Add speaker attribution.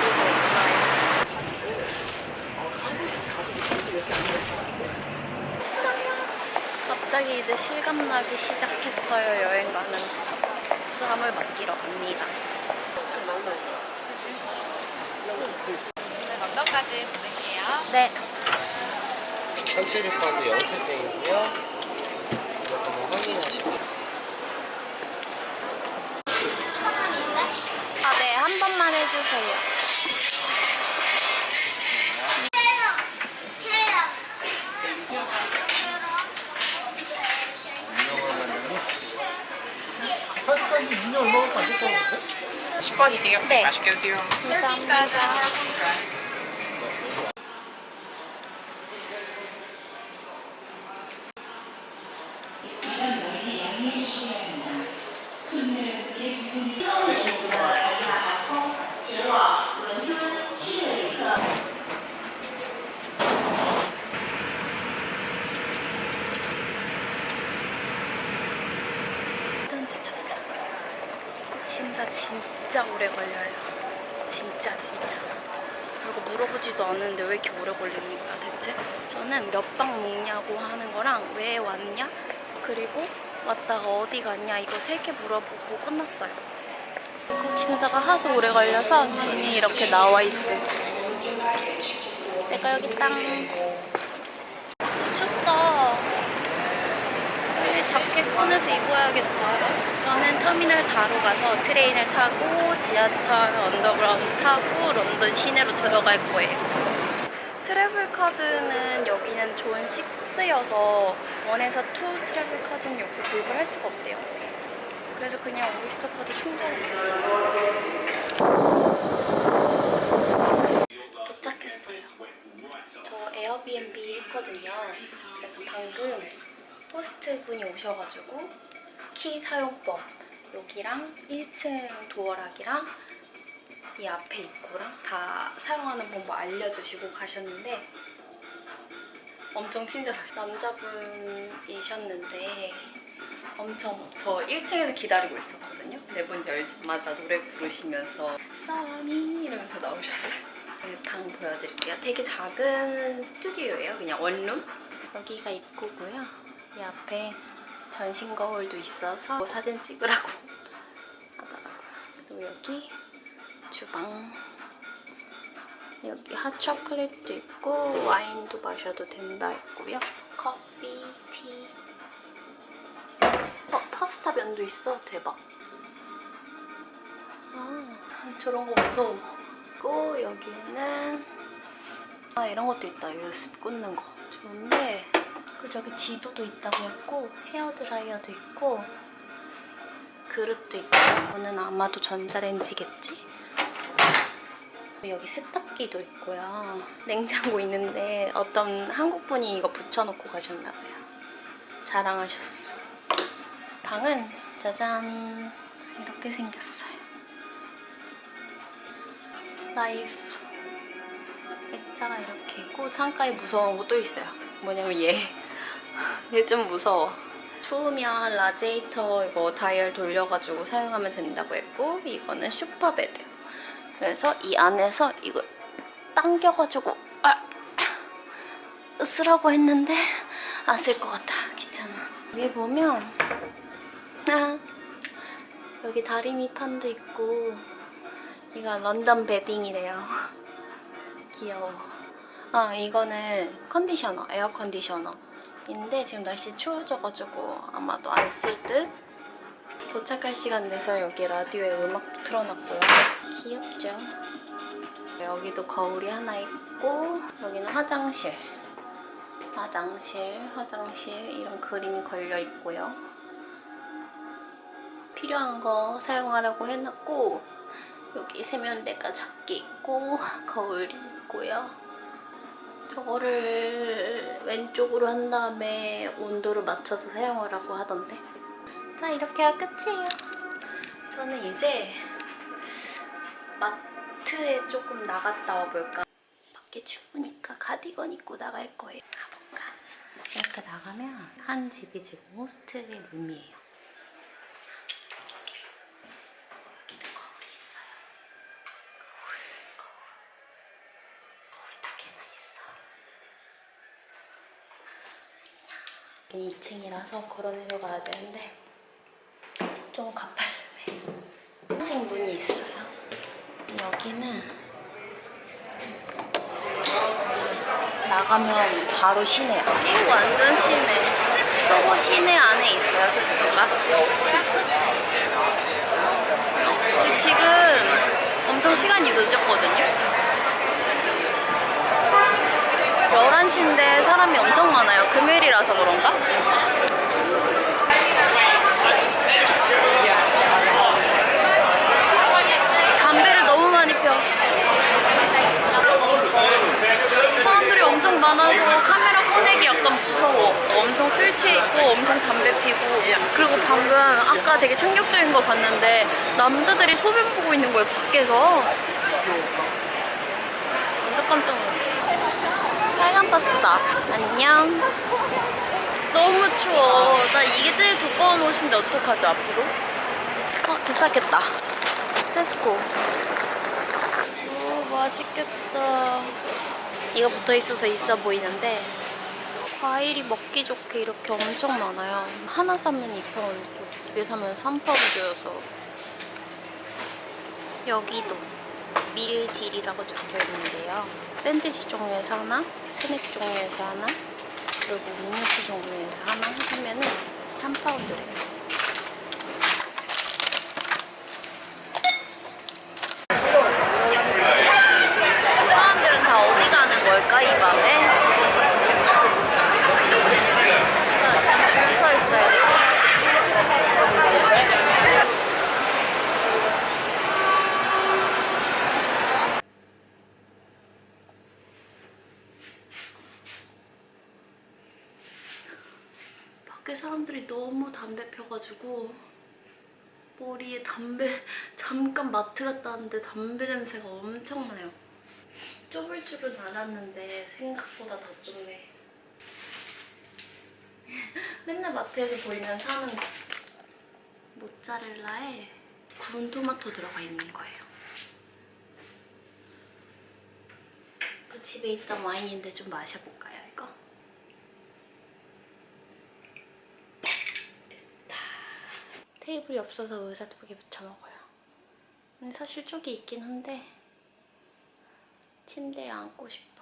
Speaker 1: 기다리고 있어요. 갑자기 이제 실감나기 시작했어요. 여행 가는 수함을 맡기러 갑니다.
Speaker 2: 오늘 런던까지 보낼게요.
Speaker 1: 네.
Speaker 3: 3700번도 영수증이고요. 아직까지 2년 얼마 밖에 안 됐다고 그러는데?
Speaker 2: 10번이세요?
Speaker 1: 네.
Speaker 2: 맛있게 드세요.
Speaker 1: 감사합니다. 완전 지쳤어. 입국 심사 진짜 오래 걸려요. 진짜 진짜. 그리고 물어보지도 않는데 왜 이렇게 오래 걸리는 거야 대체? 저는 몇 방 먹냐고 하는 거랑 왜 왔냐? 그리고 왔다가 어디 갔냐 이거 세 개 물어보고 끝났어요. 입국 심사가 하도 오래 걸려서 짐이 이렇게 나와 있어. 내가 여기 땅. 춥다. 빨리 자켓 꺼내서 입어야겠어요. 저는 터미널 4로 가서 트레인을 타고 지하철 언더그라운드 타고 런던 시내로 들어갈 거예요. 트래블 카드는 여기는 존 6여서 1에서 2 트래블 카드는 여기서 구입을 할 수가 없대요. 그래서 그냥 오이스터 카드 충전했어요. 도착했어요. 저 에어비앤비 했거든요. 그래서 방금 호스트 분이 오셔가지고 키 사용법 여기랑 1층 도어락이랑 이 앞에 입구랑 다 사용하는 방법 알려주시고 가셨는데 엄청 친절하셨어요. 남자분이셨는데 엄청 저 1층에서 기다리고 있었거든요. 근데 문 열자마자 노래 부르시면서 써니 이러면서 나오셨어요. 네, 방 보여드릴게요. 되게 작은 스튜디오예요. 그냥 원룸. 여기가 입구고요. 이 앞에 전신 거울도 있어서 사진 찍으라고 하더라고요. 여기 주방. 여기 핫초콜릿도 있고 와인도 마셔도 된다 있고요. 커피, 티. 어, 파스타 면도 있어. 대박. 아, 저런 거 무서워. 그리고 여기는 아 이런 것도 있다. USB 꽂는 거. 좋은데 그 저기 지도도 있다고 했고 헤어드라이어도 있고 그릇도 있고 이거는 아마도 전자레인지겠지? 여기 세탁기도 있고요. 냉장고 있는데 어떤 한국분이 이거 붙여놓고 가셨나봐요. 자랑하셨어. 방은 짜잔 이렇게 생겼어요. 라이프 액자가 이렇게 있고 창가에 무서운 거 또 있어요. 뭐냐면 얘. 얘 좀 무서워. 추우면 라제이터 이거 다이얼 돌려가지고 사용하면 된다고 했고 이거는 쇼파베드. 그래서 이 안에서 이걸 당겨가지고 아, 쓰라고 했는데 안 쓸 것 같아. 귀찮아. 여기 보면 아, 여기 다리미 판도 있고 이거 런던 베딩이래요. 귀여워. 아 이거는 컨디셔너, 에어 컨디셔너 인데 지금 날씨 추워져가지고 아마도 안 쓸 듯. 도착할 시간 내서 여기 라디오에 음악도 틀어놨고요. 귀엽죠? 여기도 거울이 하나 있고 여기는 화장실. 화장실, 화장실 이런 그림이 걸려 있고요. 필요한 거 사용하라고 해놨고 여기 세면대가 작게 있고 거울이 있고요. 저거를 왼쪽으로 한 다음에 온도를 맞춰서 사용하라고 하던데. 자 이렇게 가 끝이에요. 저는 이제 마트에 조금 나갔다 와볼까. 밖에 추우니까 가디건 입고 나갈 거예요. 가볼까. 이렇게 나가면 한 집이 지금 호스트의 룸이에요. 여기도 거울이 있어요. 거울, 거울. 2층이라서 걸어 내려가야 되는데 좀 가팔르네. 흰색 문이 있어요. 여기는 나가면 바로 시내. 여기 완전 시내. 소고 시내 안에 있어요, 숙소가. 지금 엄청 시간이 늦었거든요. 11시인데 사람이 엄청 많아요. 금요일이라서 그런가? 담배를 너무 많이 펴. 사람들이 엄청 많아서 카메라 꺼내기 약간 무서워. 엄청 술 취해 있고 엄청 담배 피고 그리고 방금 아까 되게 충격적인 거 봤는데 남자들이 소변 보고 있는 거예요 밖에서. 완전 깜짝 놀랐어. 빨간 버스다. 안녕. 너무 추워. 나 이게 제일 두꺼운 옷인데 어떡하지 앞으로? 어 도착했다. 렛츠고. 오 맛있겠다. 이거 붙어 있어서 있어 보이는데 과일이 먹기 좋게 이렇게 엄청 많아요. 하나 사면 2,000원, 두개 사면 3,000원이어서 여기도 밀딜이라고 적혀 있는데요. 샌드위치 종류에서 하나, 스낵 종류에서 하나, 그리고 음료수 종류에서 하나 하면은 3파운드래요. 사람들은 다 어디 가는 걸까 이 밤에? 줄 서 있어야 돼. 밖에 사람들이 너무 담배 펴가지고 머리에 담배 잠깐 마트 갔다 왔는데 담배 냄새가 엄청 나요. 좁을 줄은 알았는데 생각보다 더 좁네. 맨날 마트에서 보이면 사는 모짜렐라에 구운 토마토 들어가 있는 거예요. 그 집에 있던 와인인데 좀 마셔볼까요, 이거? 테이블이 없어서 의자 두 개 붙여 먹어요. 근데 사실 쪽이 있긴 한데 침대에 앉고 싶어.